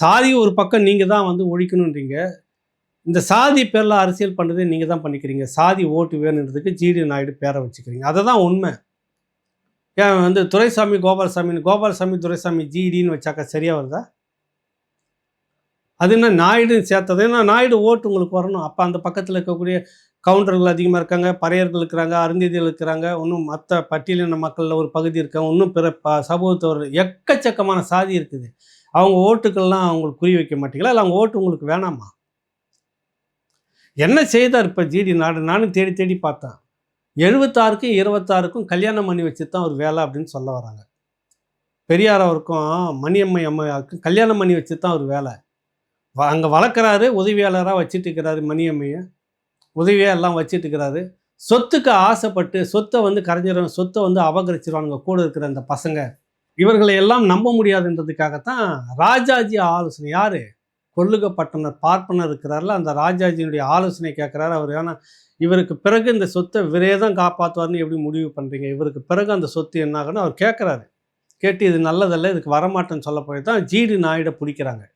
சாதி ஒரு பக்கம் நீங்கள் தான் வந்து ஒழிக்கணுன்றீங்க. இந்த சாதி பேரில் அரசியல் பண்ணுறதே நீங்கள் தான் பண்ணிக்கிறீங்க. சாதி ஓட்டு வேணுன்றதுக்கு ஜிடி நாயுடு பேரை வச்சுக்கிறீங்க. அதை தான் உண்மை. ஏன் வந்து துரைசாமி கோபாலசாமின்னு கோபாலசாமி துரைசாமி ஜிடின்னு வச்சாக்கா சரியாக வருதா? அது என்ன நாயுடுன்னு சேர்த்தது. ஏன்னா நாயுடு ஓட்டு உங்களுக்கு வரணும். அப்போ அந்த பக்கத்தில் இருக்கக்கூடிய கவுண்டர்கள் அதிகமாக இருக்காங்க பறையர்கள் இருக்கிறாங்க அருந்ததிகள் இருக்கிறாங்க. இன்னும் மற்ற பட்டியலின மக்களில் ஒரு பகுதி இருக்காங்க. இன்னும் பிற ப சமூகத்தவர் எக்கச்சக்கமான சாதி இருக்குது. அவங்க ஓட்டுக்கள்லாம் அவங்களுக்கு குறி வைக்க மாட்டீங்களா? இல்லை அவங்க ஓட்டு உங்களுக்கு வேணாமா? என்ன செய்தார் இப்போ ஜிடி நாடு நானும் தேடி தேடி பார்த்தேன். எழுபத்தாறுக்கும் இருபத்தாறுக்கும் கல்யாணம் பண்ணி வச்சு தான் ஒரு வேலை அப்படின்னு சொல்ல வராங்க. பெரியார் அவருக்கும் மணியம்மை அம்மையாருக்கும் கல்யாணம் பண்ணி வச்சு தான் ஒரு வேலை. அங்கே வளர்க்குறாரு உதவியாளராக வச்சுட்டு இருக்கிறாரு மணியம்மையை. உதவியாக எல்லாம் வச்சுட்டு இருக்கிறாரு சொத்துக்கு ஆசைப்பட்டு சொத்தை வந்து கரைஞ்சிடும் சொத்தை வந்து அபகரிச்சிருவானுங்க கூட இருக்கிற அந்த பசங்க. இவர்களை எல்லாம் நம்ப முடியாதுன்றதுக்காகத்தான் ராஜாஜி ஆலோசனை. யார்? கொள்ளுகப்பட்டனர் பார்ப்பனர் இருக்கிறார்ல அந்த ராஜாஜியினுடைய ஆலோசனை கேட்குறாரு. அவர் ஏன்னா இவருக்கு பிறகு இந்த சொத்தை விரேதம் காப்பாற்றுவார்னு எப்படி முடிவு பண்ணுறீங்க இவருக்கு பிறகு அந்த சொத்து என்ன ஆகுன்னு அவர் கேட்குறாரு. கேட்டு இது நல்லதல்ல இதுக்கு வரமாட்டேன்னு சொல்ல போய் தான் ஜிடி நாயுட பிடிக்கிறாங்க.